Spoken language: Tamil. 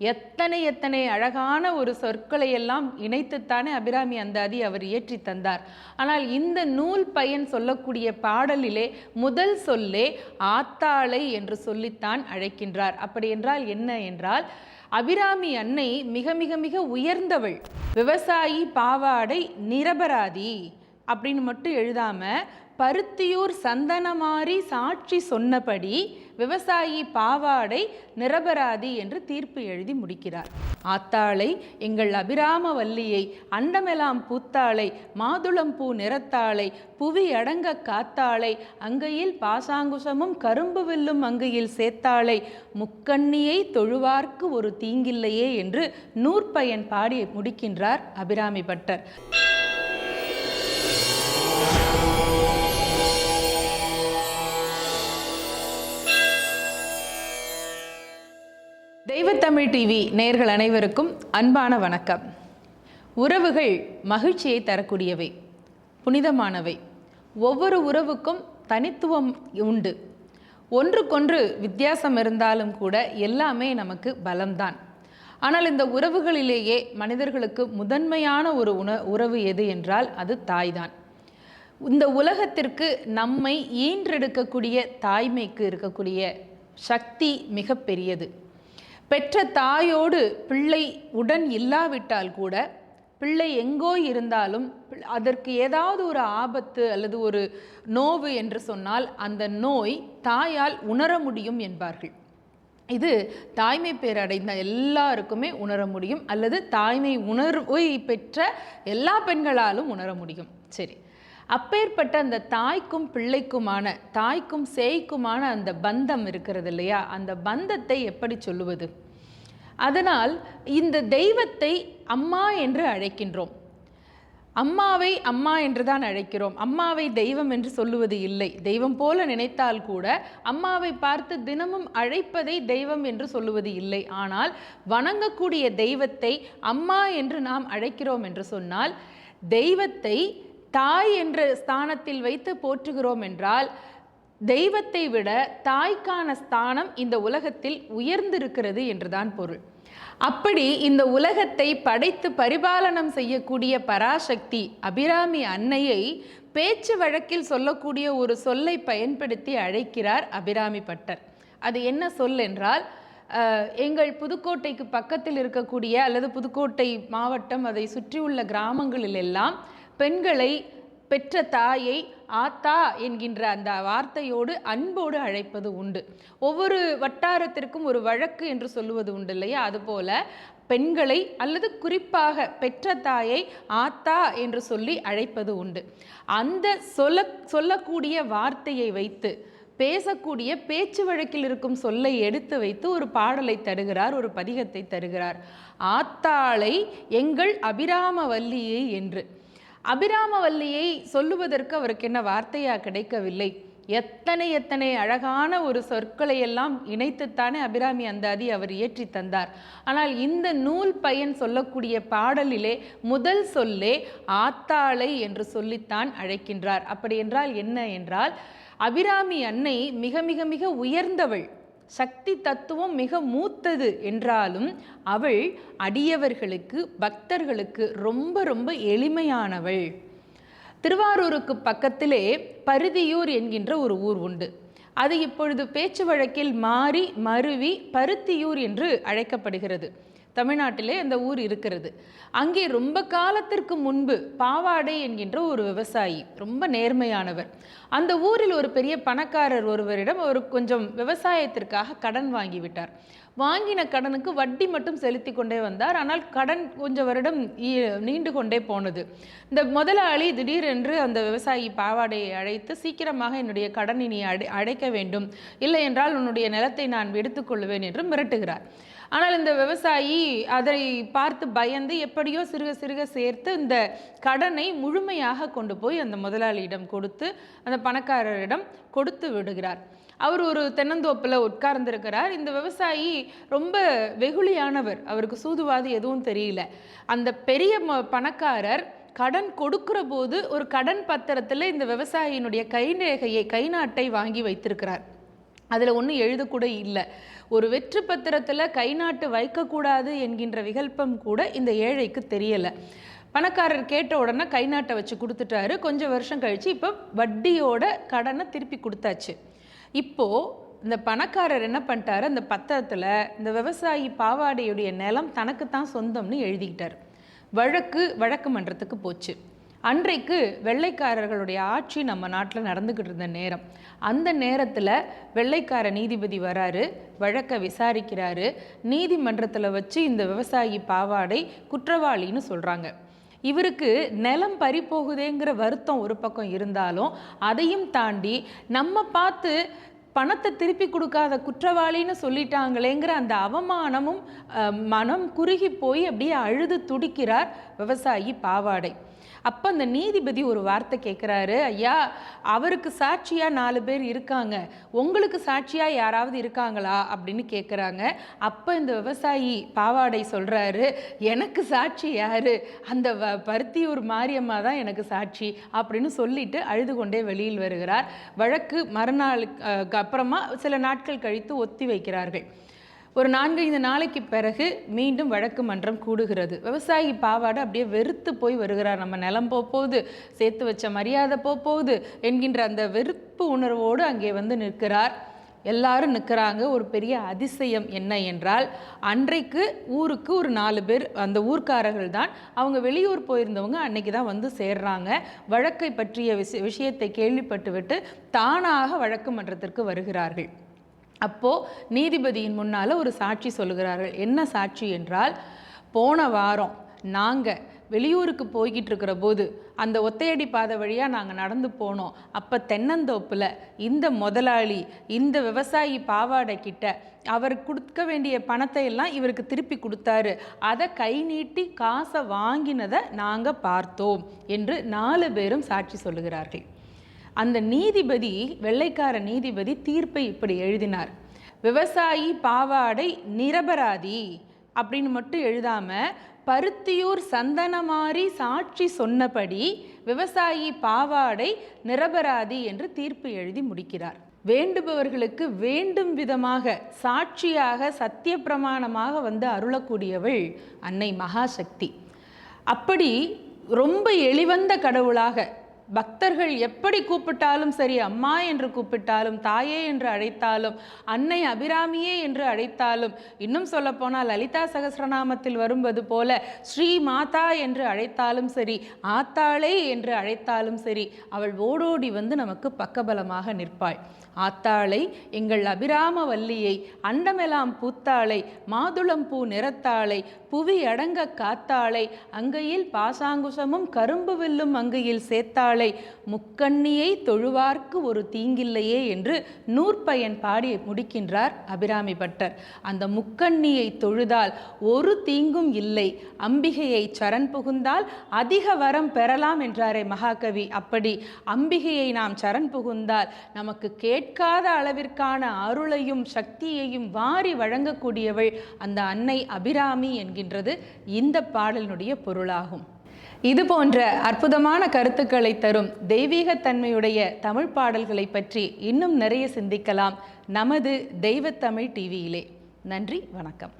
எத்தனை எத்தனை அழகான ஒரு சொற்களை எல்லாம் இணைத்துத்தானே அபிராமி அந்தாதி அவர் இயற்றி தந்தார். ஆனால் இந்த நூல் பயன் சொல்லக்கூடிய பாடலிலே முதல் சொல்லே ஆத்தாளை என்று சொல்லித்தான் அழைக்கின்றார். அப்படி என்றால் என்ன என்றால் அபிராமி அன்னை மிக மிக மிக உயர்ந்தவள். விவசாயி பாவாடை நிரபராதி. அப்படின்னு மட்டும் எழுதாமல் பருத்தியூர் சந்தனமாரி சாட்சி சொன்னபடி விவசாயி பாவாடை நிரபராதி என்று தீர்ப்பு எழுதி முடிக்கிறார். ஆத்தாளை எங்கள் அபிராம வல்லியை அண்டமெலாம் பூத்தாளை மாதுளம்பூ நிறத்தாளை புவி அடங்க காத்தாளை அங்கையில் பாசாங்குசமும் கரும்பு வில்லும் அங்கையில் சேர்த்தாளை முக்கண்ணியை தொழுவார்க்கு ஒரு தீங்கில்லையே என்று நூற்பயன் பாடி முடிக்கின்றார் அபிராமி பட்டர். தமிழ் டிவி நேர்கள் அனைவருக்கும் அன்பான வணக்கம். உறவுகள் மகிழ்ச்சியை தரக்கூடியவை புனிதமானவை. ஒவ்வொரு உறவுக்கும் தனித்துவம் உண்டு. ஒன்றுக்கொன்று வித்தியாசம் இருந்தாலும் கூட எல்லாமே நமக்கு பலம்தான். ஆனால் இந்த உறவுகளிலேயே மனிதர்களுக்கு முதன்மையான ஒரு உண உறவு எது என்றால் அது தாய்தான். இந்த உலகத்திற்கு நம்மை ஈன்றெடுக்கக்கூடிய தாய்மைக்கு இருக்கக்கூடிய சக்தி மிகப்பெரியது. பெற்ற தாயோடு பிள்ளை உடன் இல்லாவிட்டால் கூட பிள்ளை எங்கோ இருந்தாலும் அதற்கு ஏதாவது ஒரு ஆபத்து அல்லது ஒரு நோவு என்று சொன்னால் அந்த நோய் தாயால் உணர முடியும் என்பார்கள். இது தாய்மை பேரடைந்த எல்லாருக்குமே உணர முடியும் அல்லது தாய்மை உணர்வை பெற்ற எல்லா பெண்களாலும் உணர முடியும். சரி. அப்பேற்பட்ட அந்த தாய்க்கும் பிள்ளைக்குமான தாய்க்கும் சேய்க்குமான அந்த பந்தம் இருக்கிறது இல்லையா? அந்த பந்தத்தை எப்படி சொல்லுவது? அதனால் இந்த தெய்வத்தை அம்மா என்று அழைக்கின்றோம். அம்மாவை அம்மா என்று தான் அழைக்கிறோம். அம்மாவை தெய்வம் என்று சொல்லுவது இல்லை. தெய்வம் போல நினைத்தால் கூட அம்மாவை பார்த்து தினமும் அழைப்பதை தெய்வம் என்று சொல்லுவது இல்லை. ஆனால் வணங்கக்கூடிய தெய்வத்தை அம்மா என்று நாம் அழைக்கிறோம் என்று சொன்னால் தெய்வத்தை தாய் என்ற ஸ்தானத்தில் வைத்து போற்றுகிறோம் என்றால் தெய்வத்தை விட தாய்க்கான ஸ்தானம் இந்த உலகத்தில் உயர்ந்திருக்கிறது என்றுதான் பொருள். அப்படி இந்த உலகத்தை படைத்து பரிபாலனம் செய்யக்கூடிய பராசக்தி அபிராமி அன்னையை பேச்சு வழக்கில் சொல்லக்கூடிய ஒரு சொல்லை பயன்படுத்தி அழைக்கிறார் அபிராமி பட்டர். அது என்ன சொல் என்றால் எங்கள் புதுக்கோட்டைக்கு பக்கத்தில் இருக்கக்கூடிய அல்லது புதுக்கோட்டை மாவட்டம் அதை சுற்றியுள்ள கிராமங்களில் எல்லாம் பெண்களை பெற்ற தாயை ஆத்தா என்கின்ற அந்த வார்த்தையோடு அன்போடு அழைப்பது உண்டு. ஒவ்வொரு வட்டாரத்திற்கும் ஒரு வழக்கு என்று சொல்லுவது உண்டு இல்லையா? அதுபோல பெண்களை அல்லது குறிப்பாக பெற்ற தாயை ஆத்தா என்று சொல்லி அழைப்பது உண்டு. அந்த சொல்ல சொல்லக்கூடிய வார்த்தையை வைத்து பேசக்கூடிய பேச்சு வழக்கில் இருக்கும் சொல்லை எடுத்து வைத்து ஒரு பாடலை தருகிறார் ஒரு பதிகத்தை தருகிறார். ஆத்தாளை எங்கள் அபிராமவல்லியை என்று. அபிராமவல்லியை சொல்லுவதற்கு அவருக்கு என்ன வார்த்தையா கிடைக்கவில்லை. எத்தனை எத்தனை அழகான ஒரு சொற்களை எல்லாம் இணைத்துத்தானே அபிராமி அந்தாதி அவர் இயற்றி தந்தார். ஆனால் இந்த நூல் பயன் சொல்லக்கூடிய பாடலிலே முதல் சொல்லே ஆத்தாளை என்று சொல்லித்தான் அழைக்கின்றார். அப்படி என்றால் என்ன என்றால் அபிராமி அன்னை மிக மிக மிக உயர்ந்தவள். சக்தி தத்துவம் மிக மூத்தது என்றாலும் அவள் அடியவர்களுக்கு பக்தர்களுக்கு ரொம்ப ரொம்ப எளிமையானவள். திருவாரூருக்கு பக்கத்திலே பருதியூர் என்கின்ற ஒரு ஊர் உண்டு. அது இப்பொழுது பேச்சு வழக்கில் மாறி மருவி பருத்தியூர் என்று அழைக்கப்படுகிறது. தமிழ்நாட்டிலே அந்த ஊர் இருக்கிறது. அங்கே ரொம்ப காலத்திற்கு முன்பு பாவாடை என்கின்ற ஒரு விவசாயி ரொம்ப நேர்மையானவர். அந்த ஊரில் ஒரு பெரிய பணக்காரர் ஒருவரிடம் ஒரு கொஞ்சம் விவசாயத்திற்காக கடன் வாங்கிவிட்டார். வாங்கின கடனுக்கு வட்டி மட்டும் செலுத்தி கொண்டே வந்தார். ஆனால் கடன் கொஞ்சம் வருடம் நீண்டு கொண்டே போனது. இந்த முதலாளி திடீரென்று அந்த விவசாயி பாவாடையை அழைத்து சீக்கிரமாக என்னுடைய கடனை நீ அடை அடைக்க வேண்டும். இல்லை என்றால் உன்னுடைய நிலத்தை நான் எடுத்துக்கொள்வேன் என்று மிரட்டுகிறார். ஆனால் இந்த விவசாயி அதை பார்த்து பயந்து எப்படியோ சிறுக சிறுக சேர்த்து இந்த கடனை முழுமையாக கொண்டு போய் அந்த முதலாளியிடம் கொடுத்து அந்த பணக்காரரிடம் கொடுத்து விடுகிறார். அவர் ஒரு தென்னந்தோப்பில் உட்கார்ந்திருக்கிறார். இந்த விவசாயி ரொம்ப வெகுளியானவர். அவருக்கு சூதுவாது எதுவும் தெரியல. அந்த பெரிய ம- பணக்காரர் கடன் கொடுக்கிற போது ஒரு கடன் பத்திரத்தில் இந்த விவசாயியினுடைய கைரேகையை கை நாட்டை வாங்கி வைத்திருக்கிறார். அதில் ஒன்றும் எழுதக்கூட இல்லை. ஒரு வெற்று பத்திரத்தில் கை நாட்டு வைக்கக்கூடாது என்கின்ற விகல்பம் கூட இந்த ஏழைக்கு தெரியலை. பணக்காரர் கேட்ட உடனே கை நாட்டை வச்சு கொடுத்துட்டாரு. கொஞ்சம் வருஷம் கழித்து இப்போ வட்டியோட கடனை திருப்பி கொடுத்தாச்சு. இப்போது இந்த பணக்காரர் என்ன பண்ணிட்டாரு? அந்த பத்திரத்தில் இந்த விவசாயி பாவாடையுடைய நிலம் தனக்கு தான் சொந்தம்னு எழுதிக்கிட்டார். வழக்கு வழக்கு மன்றத்துக்கு போச்சு. அன்றைக்கு வெள்ளைக்காரர்களுடைய ஆட்சி நம்ம நாட்டில் நடந்துக்கிட்டு இருந்த நேரம். அந்த நேரத்தில் வெள்ளைக்கார நீதிபதி வராரு வழக்கை விசாரிக்கிறாரு நீதிமன்றத்தில் வச்சு இந்த விவசாயி பாவாடை குற்றவாளின்னு சொல்கிறாங்க இவருக்கு நிலம் பறி போகுதேங்கிற வருத்தம் ஒரு பக்கம் இருந்தாலும் அதையும் தாண்டி நம்ம பார்த்து பணத்தை திருப்பி கொடுக்காத குற்றவாளின்னு சொல்லிட்டாங்களேங்கிற அந்த அவமானமும் மனம் குறுகி போய் அப்படியே அழுது துடிக்கிறார் விவசாயி பாவாடை. அப்போ அந்த நீதிபதி ஒரு வார்த்தை கேட்குறாரு ஐயா அவருக்கு சாட்சியாக நாலு பேர் இருக்காங்க. உங்களுக்கு சாட்சியாக யாராவது இருக்காங்களா? அப்படின்னு கேட்குறாங்க அப்போ இந்த விவசாயி பாவாடை சொல்கிறாரு எனக்கு சாட்சி யார்? அந்த வ ஒரு மாரியம்மா தான் எனக்கு சாட்சி அப்படின்னு சொல்லிட்டு அழுது கொண்டே வெளியில் வருகிறார். வழக்கு மறுநாளுக்கு அப்புறமா சில நாட்கள் கழித்து ஒத்தி வைக்கிறார்கள். ஒரு நான்கைந்து நாளைக்கு பிறகு மீண்டும் வழக்கு மன்றம் கூடுகிறது. விவசாயி பாவாடை அப்படியே வெறுத்து போய் வருகிறார். நம்ம நிலம் போகுது சேர்த்து வச்ச மரியாதை போகுது என்கின்ற அந்த வெறுப்பு உணர்வோடு அங்கே வந்து நிற்கிறார். எல்லாரும் நிற்கிறாங்க. ஒரு பெரிய அதிசயம் என்ன என்றால் அன்றைக்கு ஊருக்கு ஒரு நாலு பேர் அந்த ஊர்க்காரர்கள் தான் அவங்க வெளியூர் போயிருந்தவங்க அன்னைக்கு தான் வந்து சேர்றாங்க. வழக்கை பற்றிய விஷயத்தை கேள்விப்பட்டுவிட்டு தானாக வழக்கு மன்றத்திற்கு வருகிறார்கள். அப்போ நீதிபதியின் முன்னால் ஒரு சாட்சி சொல்லுகிறார்கள். என்ன சாட்சி என்றால் போன வாரம் நாங்கள் வெளியூருக்கு போய்கிட்டு இருக்கிற போது அந்த ஒத்தையடி பாதை வழியாக நாங்கள் நடந்து போனோம். அப்போ தென்னந்தோப்பில் இந்த முதலாளி இந்த விவசாயி பாவாடை கிட்ட அவர் கொடுக்க வேண்டிய பணத்தை எல்லாம் இவருக்கு திருப்பி கொடுத்தாரு. அதை கை நீட்டி காசை வாங்கினதை நாங்கள் பார்த்தோம் என்று நாலு பேரும் சாட்சி சொல்லுகிறார்கள். அந்த நீதிபதி வெள்ளைக்கார நீதிபதி தீர்ப்பை இப்படி எழுதினார். விவசாயி பாவாடை நிரபராதி அப்படின்னு மட்டும் எழுதாமல் பருத்தியூர் சந்தனமாரி சாட்சி சொன்னபடி விவசாயி பாவாடை நிரபராதி என்று தீர்ப்பு எழுதி முடிக்கிறார். வேண்டுபவர்களுக்கு வேண்டும் விதமாக சாட்சியாக சத்திய பிரமாணமாக வந்து அருளக்கூடியவள் அன்னை மகாசக்தி. அப்படி ரொம்ப எளிவந்த கடவுளாக பக்தர்கள் எப்படி கூப்பிட்டாலும் சரி அம்மா என்று கூப்பிட்டாலும் தாயே என்று அழைத்தாலும் அன்னை அபிராமியே என்று அழைத்தாலும் இன்னும் சொல்லப்போனால் லலிதா சகசிரநாமத்தில் வருவது போல ஸ்ரீ மாதா என்று அழைத்தாலும் சரி ஆத்தாளே என்று அழைத்தாலும் சரி அவள் ஓடோடி வந்து நமக்கு பக்கபலமாக நிற்பாள். ஆத்தாளை எங்கள் அபிராம வல்லியை அண்டமெலாம் பூத்தாளை மாதுளம் பூ நிறத்தாளை புவி அடங்க காத்தாளை அங்கையில் பாசாங்குசமும் கரும்பு வில்லும் அங்கையில் சேர்த்தாளை முக்கண்ணியை தொழுவார்க்கு ஒரு தீங்கில்லையே என்று நூற்பயன் பாடி முடிக்கின்றார் அபிராமி பட்டர். அந்த முக்கண்ணியை தொழுதால் ஒரு தீங்கும் இல்லை அம்பிகையை சரண் புகுந்தால் அதிக வரம் பெறலாம் என்றாரே மகாகவி. அப்படி அம்பிகையை நாம் சரண் புகுந்தால் நமக்கு கேட்காத அளவிற்கான அருளையும் சக்தியையும் வாரி வழங்கக்கூடியவள் அந்த அன்னை அபிராமி என்கின்றது இந்த பாடலினுடைய பொருளாகும். இது போன்ற அற்புதமான கருத்துக்களை தரும் தெய்வீகத்தன்மையுடைய தமிழ் பாடல்களை பற்றி இன்னும் நிறைய சிந்திக்கலாம். நமது தெய்வத்தமிழ் டிவியிலே. நன்றி வணக்கம்.